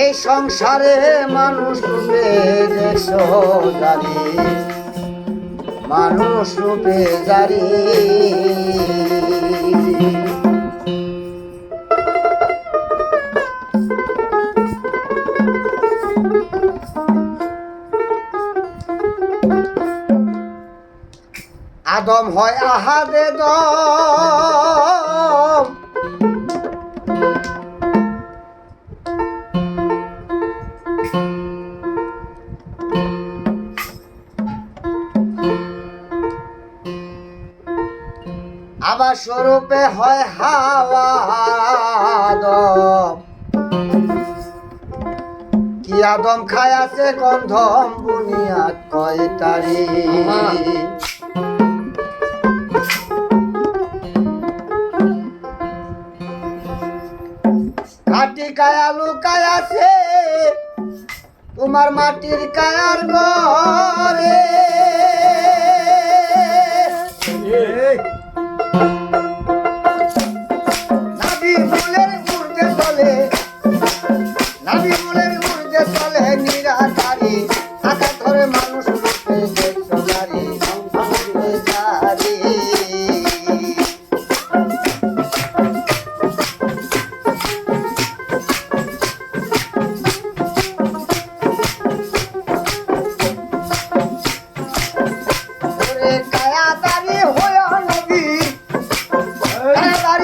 এই সংসারে মানুষ রূপে জারি মানুষ রূপে জারি। দম। আবার স্বরূপে হয় হাওয়া আদম কি আদম খায় আছে গন্ধম বুনিয়াদ কয় তারি কায়া লুকায় আছে তোমার মাটির কায়ার ঘরে। নাবি ফুলের উর্ধে চলে নাবি ফুলের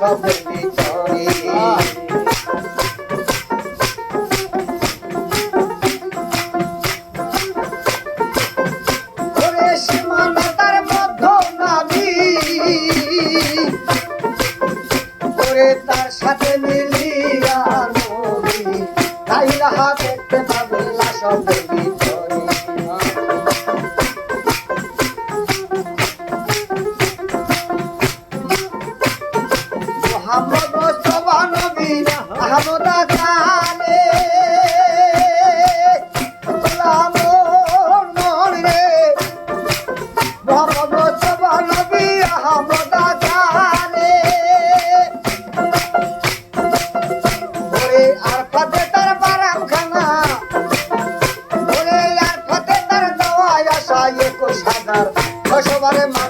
ভিতরে করে তার সাথে মিলিয়া নবী লাইলাহা দেখতে পাবে লাসবের ভিতরে মোহাম্মদ আহমদ জানে গোলামর মন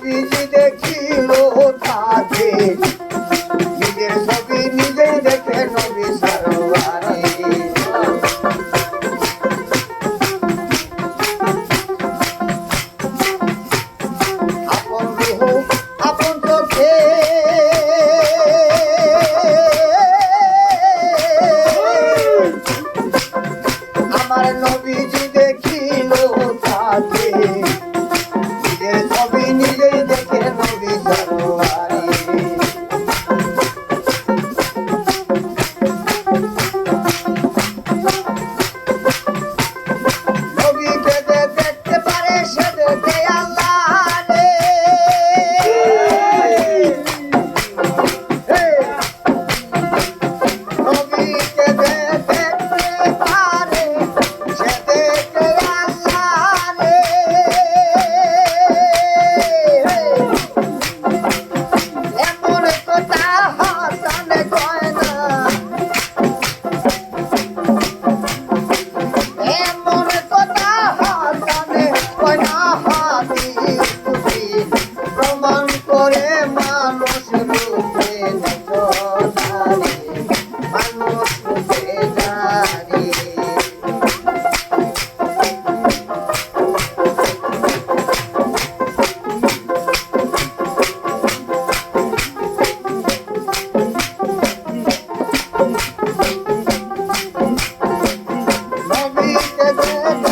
Thank you.